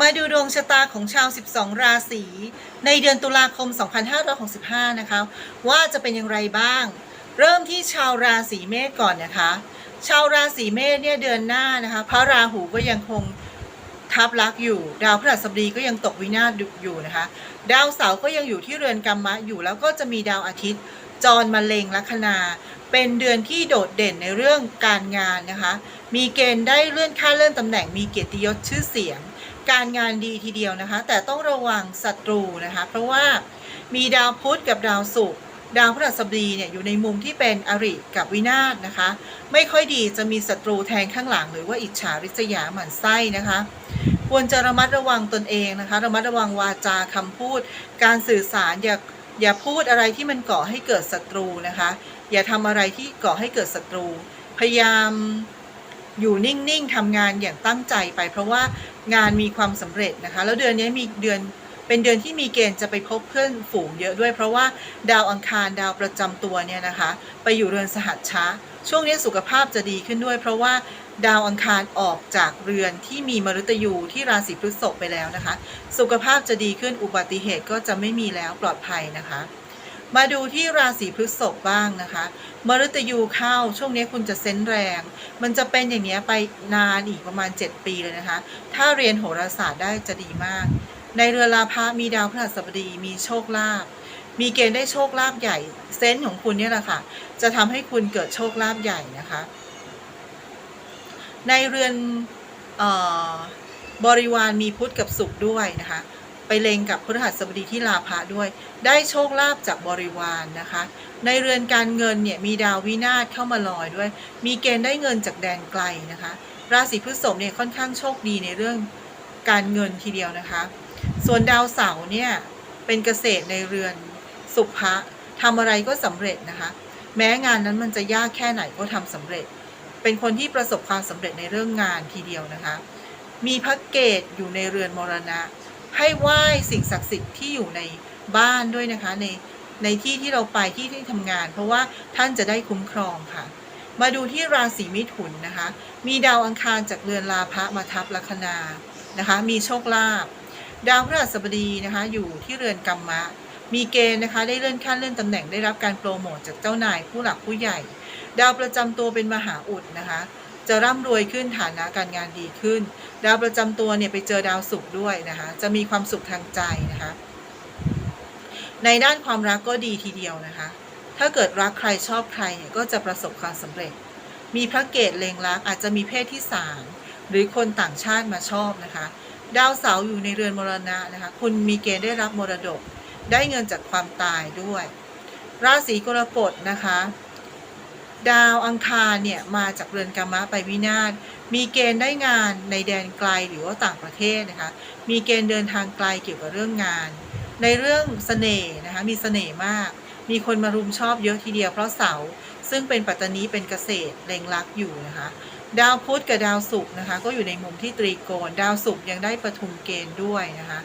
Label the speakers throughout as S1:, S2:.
S1: มาดูดวงชะตาของชาว 12 ราศี ในเดือนตุลาคม 2565 นะคะ ว่าจะเป็นอย่างไรบ้าง เริ่มที่ชาวราศีเมษก่อนนะคะ ชาวราศีเมษเนี่ยเดือนหน้านะคะ พระราหูก็ยังคงทับลักอยู่ ดาวพฤหัสบดีก็ยังตกวินาศอยู่นะคะ ดาวเสาร์ก็ยังอยู่ที่เรือนกรรมะอยู่ แล้วก็จะมีดาวอาทิตย์ จรมาเลงลัคนา เป็นเดือนที่โดดเด่นในเรื่องการงานนะคะ มีเกณฑ์ได้เลื่อนขั้นเลื่อนตำแหน่ง มีเกียรติยศชื่อเสียง การงานดีทีเดียวนะคะ แต่ต้องระวังศัตรูนะคะ เพราะว่ามีดาวพุธกับดาวศุกร์ดาวพฤหัสบดีเนี่ยอยู่ในมุมที่เป็นอริกับวินาศนะคะ ไม่ค่อยดีจะมีศัตรูแทงข้างหลัง หรือว่าอิจฉาริษยาหมั่นไส้นะคะ ควรจะระมัดระวังตนเองนะคะ ระมัดระวังวาจาคำพูด การสื่อสารอย่าอย่าพูดอะไรที่มันก่อให้เกิดศัตรูนะคะ อย่าทำอะไรที่ก่อให้เกิดศัตรู พยายาม อยู่นิ่งๆทำงานอย่างตั้งใจไป เพราะว่างานมีความสำเร็จนะคะ แล้วเดือนนี้มีเดือนเป็นเดือนที่มีเกณฑ์จะไปพบเพื่อนฝูงเยอะด้วย เพราะว่าดาวอังคารดาวประจำตัวเนี่ยนะคะ ไปอยู่เรือนสหัสชชะช่วงนี้สุขภาพจะดีขึ้นด้วย เพราะว่าดาวอังคารออกจากเรือนที่มีมฤตยูที่ราศีพฤษภไปแล้วนะคะ สุขภาพจะดีขึ้นอุบัติเหตุก็จะไม่มีแล้วปลอดภัยนะคะ มาดูที่ราศีพฤษภบ้างนะคะมฤตยูเข้าช่วงนี้คุณจะเซนแรง มันจะเป็นอย่างนี้ไปนานอีกประมาณ 7 ปีเลยนะคะ ถ้าเรียนโหราศาสตร์ได้จะดีมาก ในเรือลาภะมีดาวพฤหัสบดีมีโชคลาภมีเกณฑ์ได้โชคลาภใหญ่เซนของคุณเนี่ยแหละค่ะ จะทำให้คุณเกิดโชคลาภใหญ่นะคะ ในเรือนออบริวารมีพุธกับศุกร์ด้วยนะคะ ไปเลงกับพฤหัสบดีที่ลาภะด้วย ได้โชคลาภจากบริวารนะคะ ในเรือนการเงินเนี่ยมีดาววินาศเข้ามาลอยด้วย มีเกณฑ์ได้เงินจากแดนไกลนะคะ ราศีพฤษภเนี่ยค่อนข้างโชคดีในเรื่องการเงินทีเดียวนะคะ ส่วนดาวเสาร์เนี่ยเป็นเกษตรในเรือนสุภะทำอะไรก็สำเร็จนะคะ แม้งานนั้นมันจะยากแค่ไหนก็ทำสำเร็จ เป็นคนที่ประสบความสำเร็จในเรื่องงานทีเดียวนะคะ มีพระเกตอยู่ในเรือนมรณะ ให้ไหว้สิ่งศักดิ์สิทธิ์ที่อยู่ในบ้านด้วยนะคะ ในในที่ที่เราไปที่ที่ทำงาน เพราะว่าท่านจะได้คุ้มครองค่ะ มาดูที่ราศีมิถุนนะคะ มีดาวอังคารจากเรือนลาภะมาทับลัคนานะคะ มีโชคลาภดาวพฤหัสบดีนะคะ อยู่ที่เรือนกรรมะ มีเกณฑ์นะคะ ได้เลื่อนขั้นเลื่อนตำแหน่งได้รับการโปรโมทจากเจ้านายผู้หลักผู้ใหญ่ ดาวประจำตัวเป็นมหาอุดนะคะ จะร่ำรวยขึ้นฐานะการงานดีขึ้น ดาวประจำตัวเนี่ยไปเจอดาวศุกร์ด้วยนะคะจะมีความสุขทางใจนะคะ ในด้านความรักก็ดีทีเดียวนะคะ ถ้าเกิดรักใครชอบใครเนี่ยก็จะประสบความสำเร็จ มีพระเกตเลงรักอาจจะมีเพศที่สามหรือคนต่างชาติมาชอบนะคะ ดาวเสาร์อยู่ในเรือนมรณะนะคะ คุณมีเกณฑ์ได้รับมรดก ได้เงินจากความตายด้วย ราศีกรกฎนะคะ ดาวอังคารเนี่ยมาจากเรือนกรรมะไปวินาศ มีเกณฑ์ได้งานในแดนไกลหรือว่าต่างประเทศนะคะ มีเกณฑ์เดินทางไกลเกี่ยวกับเรื่องงาน ในเรื่องเสน่ห์นะคะมีเสน่ห์มาก มีคนมารุมชอบเยอะทีเดียวเพราะเสาซึ่งเป็นปัตตานีเป็นเกษตรเล็งลักอยู่นะคะ ดาวพุธกับดาวศุกร์นะคะก็อยู่ในมุมที่ตรีโกณดาวศุกร์ยังได้ประทุมเกณฑ์ด้วยนะคะ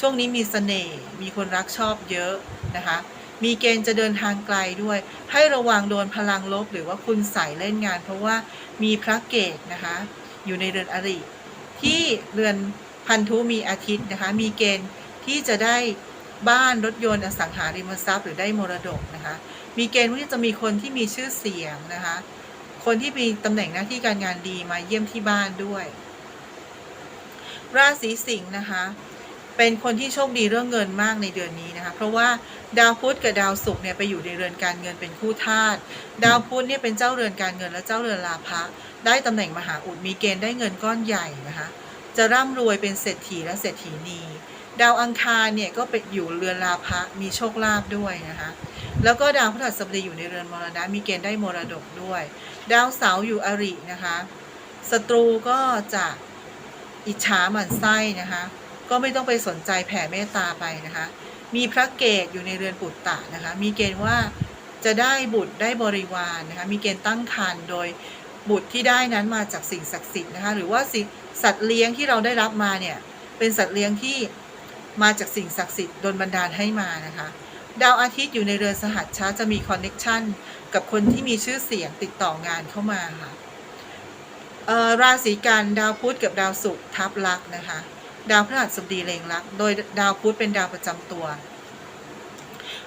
S1: ช่วงนี้มีเสน่ห์มีคนรักชอบเยอะนะคะ มีเกณฑ์จะเดินทางไกลด้วย ให้ระวังโดนพลังลบหรือว่าคุณใส่เล่นงาน เพราะว่ามีพระเกตนะคะ อยู่ในเรือนอริ ที่เรือนพันธุมีอาทิตย์นะคะ มีเกณฑ์ที่จะได้บ้านรถยนต์อสังหาริมทรัพย์หรือได้มรดกนะคะ มีเกณฑ์ที่จะมีคนที่มีชื่อเสียงนะคะ คนที่มีตำแหน่งหน้าที่การงานดีมาเยี่ยมที่บ้านด้วย ราศีสิงห์นะคะ เป็นคนที่โชคดีเรื่องเงินมากในเดือนนี้นะคะ เพราะว่าดาวพุธกับดาวศุกร์เนี่ยไปอยู่ในเรือนการเงินเป็นคู่ธาตุดาวพุธเนี่ยเป็นเจ้าเรือนการเงินและเจ้าเรือนลาภะได้ตำแหน่งมหาอุดมีเกณฑ์ได้เงินก้อนใหญ่นะคะจะร่ำรวยเป็นเศรษฐีและเศรษฐีนีดาวอังคารเนี่ยก็ไปอยู่เรือนลาภะมีโชคลาภด้วยนะคะ แล้วก็ดาวพฤหัสบดีอยู่ในเรือนมรณะมีเกณฑ์ได้มรดกด้วย ดาวเสาร์อยู่อรินะคะศัตรูก็จะอิจฉาหมั่นไส้นะคะ ก็ไม่ต้องไปสนใจแผ่เมตตาไปนะคะ มีพระเกตอยู่ในเรือนปุตตะนะคะ มีเกณฑ์ว่าจะได้บุตรได้บริวารนะคะ มีเกณฑ์ตั้งครรภ์โดยบุตรที่ได้นั้นมาจากสิ่งศักดิ์สิทธิ์นะคะ หรือว่าส,สัตว์เลี้ยงที่เราได้รับมาเนี่ย เป็นสัตว์เลี้ยงที่มาจากสิ่งศักดิ์สิทธิ์โดนบันดาลให้มานะคะ ดาวอาทิตย์อยู่ในเรือนสหัชชาจะมีคอนเน็ชันกับคนที่มีชื่อเสียงติดต่องานเข้ามาค่ะเอ่อราศีกันดาวพุธกับดาวศุกร์ทับลักนะคะ ดาวพฤหัสบดีเล็งลัก โดยดาวพุธเป็นดาวประจำตัว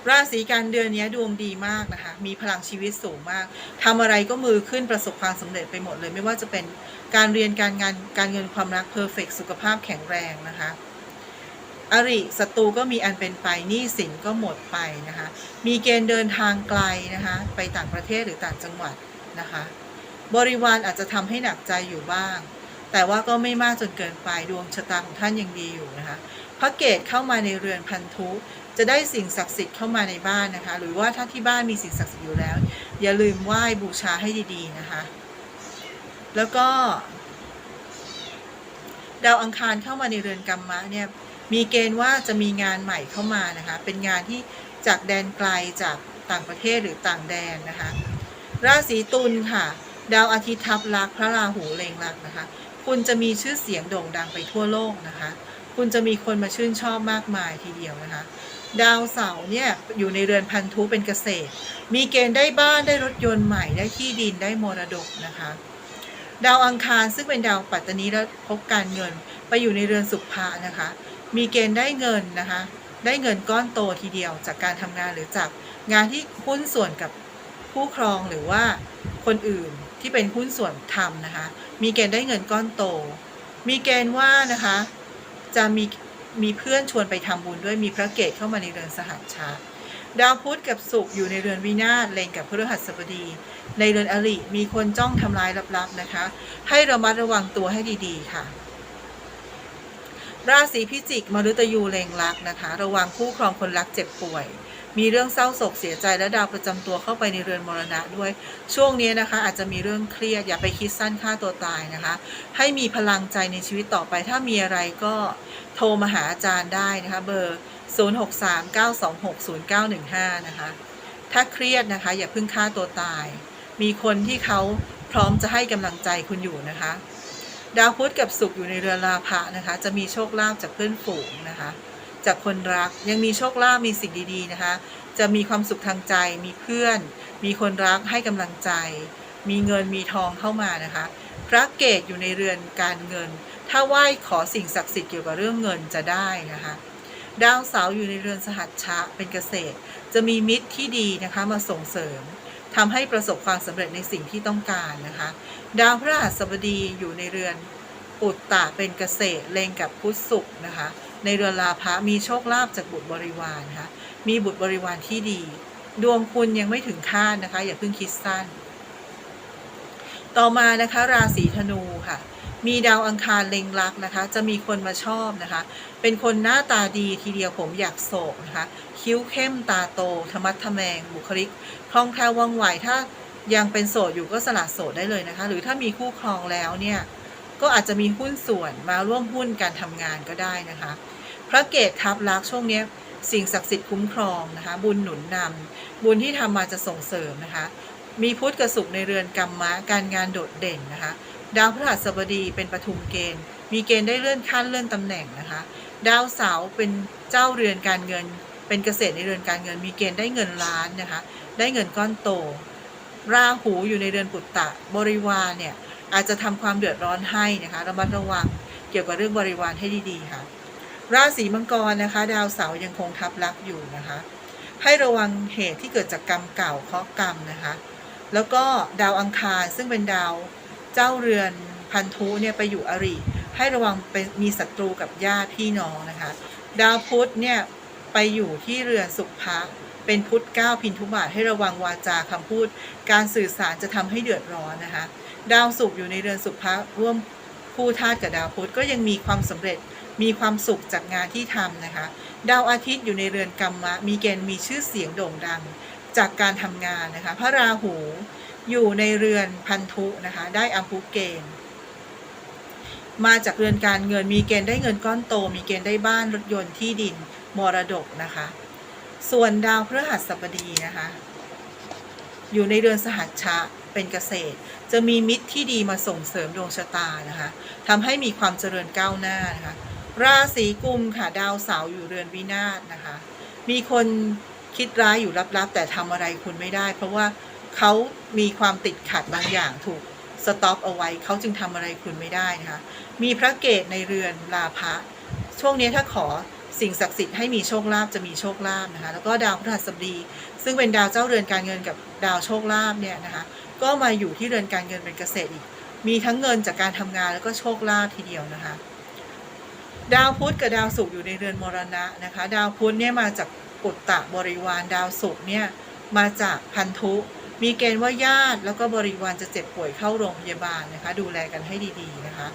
S1: ราศีการเดือนนี้ดวงดีมากนะคะ มีพลังชีวิตสูงมากทำอะไรก็มือขึ้นประสบความสำเร็จไปหมดเลย ไม่ว่าจะเป็นการเรียนการงานการเงินความรักเพอร์เฟกสุขภาพแข็งแรงนะคะอริศัตรูก็มีอันเป็นไปหนี้สินก็หมดไปนะคะ มีเกณฑ์เดินทางไกลนะคะ ไปต่างประเทศหรือต่างจังหวัดนะคะ บริวารอาจจะทำให้หนักใจอยู่บ้าง แต่ว่าก็ไม่มากจนเกินไปดวงชะตาของท่านยังดีอยู่นะคะพระเกตเข้ามาในเรือนพันธุจะได้สิ่งศักดิ์สิทธิ์เข้ามาในบ้านนะคะ หรือว่าถ้าที่บ้านมีสิ่งศักดิ์สิทธิ์อยู่แล้ว อย่าลืมไหว้บูชาให้ดีๆนะคะ แล้วก็ ดาวอังคารเข้ามาในเรือนกรรมะเนี่ยมีเกณฑ์ว่าจะมีงานใหม่เข้ามานะคะ เป็นงานที่จากแดนไกลจากต่างประเทศหรือต่างแดนนะคะ ราศีตุลค่ะ ดาวอาทิตย์ทับลักพระราหูเล็งลักนะคะ คุณจะมีชื่อเสียงโด่งดังไปทั่วโลกนะคะ คุณจะมีคนมาชื่นชอบมากมายทีเดียวนะคะ ดาวเสาร์เนี่ยอยู่ในเรือนพันธุเป็นเกษตร มีเกณฑ์ได้บ้านได้รถยนต์ใหม่ได้ที่ดินได้มรดกนะคะ ดาวอังคารซึ่งเป็นดาวปัตตานีและพบการเงินไปอยู่ในเรือนสุภะนะคะ มีเกณฑ์ได้เงินนะคะ ได้เงินก้อนโตทีเดียวจากการทำงานหรือจากงานที่หุ้นส่วนกับผู้ครองหรือว่าคนอื่น ที่เป็นหุ้นส่วนทำนะคะ มีเกณฑ์ได้เงินก้อนโต มีเกณฑ์ว่านะคะ จะมีมีเพื่อนชวนไปทำบุญด้วยมีพระเกตเข้ามาในเรือนสหัชชาดาวพุธกับศุกร์อยู่ในเรือนวินาศเลงกับพฤหัสบดี ในเรือนอริมีคนจ้องทำลายลับๆนะคะ ให้ระมัดระวังตัวให้ดีๆค่ะ ราศีพิจิกมฤตยูเลงรักนะคะ ระวังคู่ครองคนรักเจ็บป่วย มีเรื่องเศร้าโศกเสียใจและดาวประจำตัวเข้าไปในเรือนมรณะด้วย ช่วงนี้นะคะ อาจจะมีเรื่องเครียดอย่าไปคิดสั้นฆ่าตัวตายนะคะ ให้มีพลังใจในชีวิตต่อไป ถ้ามีอะไรก็โทรมาหาอาจารย์ได้นะคะ เบอร์ 0639260915 นะคะ ถ้าเครียดนะคะ อย่าเพิ่งฆ่าตัวตาย มีคนที่เขาพร้อมจะให้กำลังใจคุณอยู่นะคะ ดาวพุธกับศุกร์อยู่ในเรือนราพะนะคะ จะมีโชคลาภจากเพื่อนฝูงนะคะ จากคนรัก ยังมีโชคลาภมีสิ่งดีๆนะคะ จะมีความสุขทางใจ มีเพื่อน มีคนรักให้กำลังใจ มีเงินมีทองเข้ามานะคะ พระเกตอยู่ในเรือนการเงิน ถ้าไหว้ขอสิ่งศักดิ์สิทธิ์เกี่ยวกับเรื่องเงินจะได้นะคะดาวเสาอยู่ในเรือนสหัชชะเป็นเกษตร จะมีมิตรที่ดีนะคะมาส่งเสริมทำให้ประสบความสำเร็จในสิ่งที่ต้องการนะคะ ดาวพฤหัสบดีอยู่ในเรือนปุตตะเป็นเกษตรเลงกับพุทธศุกร์นะคะ ในเรือนลาภะมีโชคลาภจากบุตรบริวารนะคะมีบุตรบริวารที่ดี ดวงคุณยังไม่ถึงคาดนะคะ อย่าเพิ่งคิดสั้น ต่อมานะคะ ราศีธนูค่ะ มีดาวอังคารเล็งรักนะคะ จะมีคนมาชอบนะคะ เป็นคนหน้าตาดีทีเดียวผมอยากโศกนะคะ คิ้วเข้มตาโตธรรมัดทะแมง บุคลิกคล่องแคล่วว่องไวถ้ายังเป็นโสดอยู่ก็สละโสดได้เลยนะคะ หรือถ้ามีคู่ครองแล้วเนี่ยก็อาจจะมีหุ้นส่วนมาร่วมหุ้นการทำงานก็ได้นะคะ พระเกตทับลักษ์ช่วงเนี้ยสิ่งศักดิ์สิทธิ์คุ้มครองนะคะ บุญหนุนนำบุญที่ทำมาจะส่งเสริมนะคะ มีพุทธกับศุกในเรือนกรรมะการงานโดดเด่นนะคะ ดาวพฤหัสบดีเป็นปฐุมเกณฑ์ มีเกณฑ์ได้เลื่อนขั้นเลื่อนตำแหน่งนะคะ ดาวเสาเป็นเจ้าเรือนการเงิน เป็นเกษตรในเรือนการเงิน มีเกณฑ์ได้เงินล้านนะคะ ได้เงินก้อนโต ราหูอยู่ในเรือนปุตตะบริวารเนี่ยอาจจะทำความเดือดร้อนให้นะคะระมัดระวังเกี่ยวกับเรื่องบริวารให้ดีๆค่ะ ราศีมังกรนะคะ ดาวเสาร์ยังคงทับลักอยู่นะคะ ให้ระวังเหตุที่เกิดจากกรรมเก่าเคราะกรรมนะคะ แล้วก็ดาวอังคารซึ่งเป็นดาวเจ้าเรือนพันธุเนี่ยไปอยู่อริให้ระวังเป็นมีศัตรูกับญาติพี่น้องนะคะ ดาวพุธเนี่ยไปอยู่ที่เรือนสุภะเป็นพุธเก้าพินทุบาทให้ระวังวาจาคำพูด การสื่อสารจะทำให้เดือดร้อนนะคะ ดาวศุกร์อยู่ในเรือนสุภะร่วมคู่ธาตุกับดาวพุธก็ยังมีความสำเร็จ มีความสุขจากงานที่ทำนะคะ ดาวอาทิตย์อยู่ในเรือนกรรมะ มีเกณฑ์มีชื่อเสียงโด่งดังจากการทำงานนะคะ พระราหูอยู่ในเรือนพันธุนะคะ ได้อัมพุเกณฑ์มาจากเรือนการเงินมีเกณฑ์ได้เงินก้อนโต มีเกณฑ์ได้บ้านรถยนต์ที่ดินมรดกนะคะ ส่วนดาวพฤหัสบดีนะคะ อยู่ในเรือนสหัชชะเป็นเกษตร จะมีมิตรที่ดีมาส่งเสริมดวงชะตานะคะทำให้มีความเจริญก้าวหน้านะคะ ราศีกุมค่ะดาวเสาร์อยู่เรือนวินาศนะคะ มีคนคิดร้ายอยู่ลับๆ แต่ทำอะไรคุณไม่ได้ เพราะว่าเขามีความติดขัดบางอย่างถูกสต็อปเอาไว้เขาจึงทำอะไรคุณไม่ได้นะคะ มีพระเกตในเรือนลาภะช่วงนี้ถ้าขอสิ่งศักดิ์สิทธิ์ให้มีโชคลาภจะมีโชคลาภนะคะ แล้วก็ดาวพฤหัสบดีซึ่งเป็นดาวเจ้าเรือนการเงินกับดาวโชคลาภเนี่ยนะคะ ก็มาอยู่ที่เรือนการเงินเป็นเกษตรอีก มีทั้งเงินจากการทำงานแล้วก็โชคลาภทีเดียวนะคะ ดาวพุธกับดาวศุกร์อยู่ในเรือนมรณะนะคะ ดาวพุธเนี่ยมาจากปุตตะบริวารดาวศุกร์เนี่ยมาจากพันธุ มีเกณฑ์ว่าญาติแล้วก็บริวารจะเจ็บป่วยเข้าโรงพยาบาลนะคะ ดูแลกันให้ดีๆนะคะ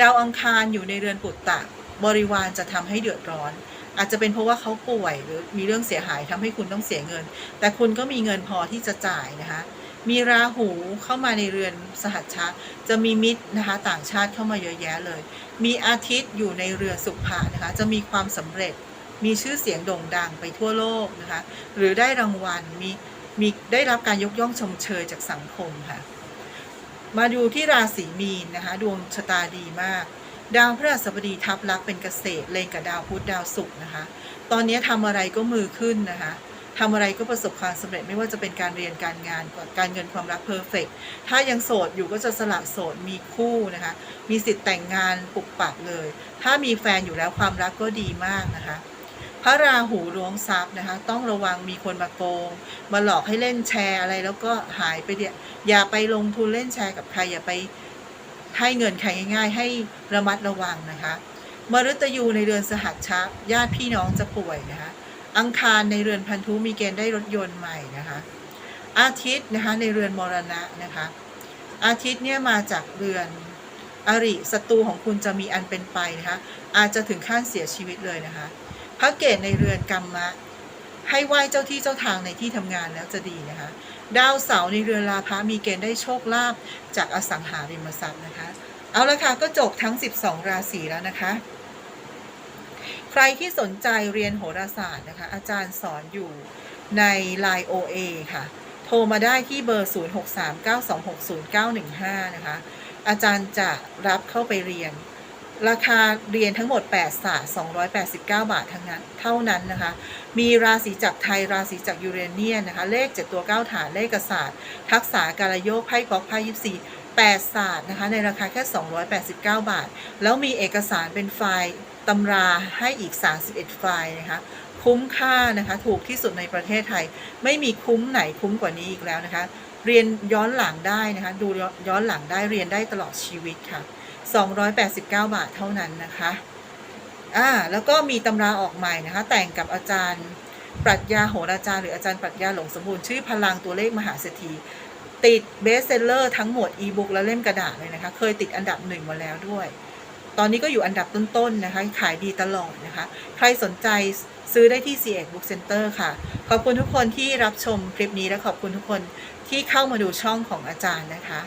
S1: ดาวอังคารอยู่ในเรือนปุตตะบริวารจะทำให้เดือดร้อน อาจจะเป็นเพราะว่าเขาป่วยหรือมีเรื่องเสียหายทำให้คุณต้องเสียเงิน แต่คุณก็มีเงินพอที่จะจ่ายนะคะ มีราหูเข้ามาในเรือนสหัชชะ จะมีมิตรนะคะต่างชาติเข้ามาเยอะแยะเลย มีอาทิตย์อยู่ในเรือนสุภานะคะ จะมีความสำเร็จ มีชื่อเสียงโด่งดังไปทั่วโลกนะคะ หรือได้รางวัล มีมีได้รับการยกย่องชมเชยจากสังคมค่ะ มาดูที่ราศีมีนนะคะ ดวงชะตาดีมาก ดาวพฤหัสบดีทับลักเป็นเกษตรเลงกับดาวพุธดาวศุกร์นะคะ ตอนนี้ทำอะไรก็มือขึ้นนะคะ ทำอะไรก็ประสบความสำเร็จไม่ว่าจะเป็นการเรียนการงานการเงินความรักเพอร์เฟกถ้ายังโสดอยู่ก็จะสละโสดมีคู่นะคะ มีสิทธิ์แต่งงานปุกปักเลย ถ้ามีแฟนอยู่แล้วความรักก็ดีมากนะคะ พระราหูล้วงทรัพย์นะคะ ต้องระวังมีคนมาโกง มาหลอกให้เล่นแชร์อะไรแล้วก็หายไปเดียอย่าไปลงทุนเล่นแชร์กับใครอย่าไปให้เงินใครง่าย ๆ ให้ระมัดระวังนะคะมฤตยูในเรือนสหัชชะญาติพี่น้องจะป่วยนะคะ อังคารในเรือนพันธุมีเกณฑ์ได้รถยนต์ใหม่นะคะ อาทิตย์นะคะในเรือนมรณะนะคะ อาทิตย์เนี่ยมาจากเรือนอริศัตรูของคุณจะมีอันเป็นไปนะคะ อาจจะถึงขั้นเสียชีวิตเลยนะคะ พระเกตในเรือนกรรมะ ให้ไหว้เจ้าที่เจ้าทางในที่ทำงานแล้วจะดีนะคะ ดาวเสาร์ในเรือนลาภะมีเกณฑ์ได้โชคลาภจากอสังหาริมทรัพย์นะคะ เอาละค่ะก็จบทั้ง 12 ราศีแล้วนะคะ ใครที่สนใจเรียนโหราศาสตร์นะคะ อาจารย์สอนอยู่ใน Line OA ค่ะ โทรมาได้ที่เบอร์ 0639260915 นะคะ อาจารย์จะรับเข้าไปเรียน ราคาเรียนทั้งหมด 8 ศาสตร์ 289 บาททั้งนั้น เท่านั้นนะคะ มีราศีจักไทย ราศีจักยูเรเนียนนะคะ เลข 7 ตัว 9 ฐาน เลขศาสตร์ ทักษะการโยกไพ่ก๊อกไพ่ยิปซี 8 ศาสตร์นะคะในราคาแค่ 289 บาท แล้วมีเอกสารเป็นไฟล์ตำราให้อีก 31 ไฟล์นะคะคุ้มค่านะคะถูกที่สุดในประเทศไทย ไม่มีคุ้มไหนคุ้มกว่านี้อีกแล้วนะคะ เรียนย้อนหลังได้นะคะดูย้อนหลังได้เรียนได้ตลอดชีวิตค่ะ 289 บาทเท่านั้นนะคะอ่าแล้วก็มีตำราออกใหม่นะคะ แต่งกับอาจารย์ปรัชญาโหราจารย์หรืออาจารย์ปรัชญาหลงสมบูรณ์ชื่อพลังตัวเลขมหาเศรษฐี ติดเบสเซลเลอร์ทั้งหมดอีบุ๊กและเล่มกระดาษเลยนะคะ เคยติดอันดับหนึ่งมาแล้วด้วย ตอนนี้ก็อยู่อันดับต้นๆนะคะ ขายดีตลอดนะคะ ใครสนใจซื้อได้ที่ c ีเอ็กบุ๊กเซ็นเตอร์ค่ะ ขอบคุณทุกคนที่รับชมคลิปนี้และขอบคุณทุกคนที่เข้ามาดูช่องของอาจารย์นะคะ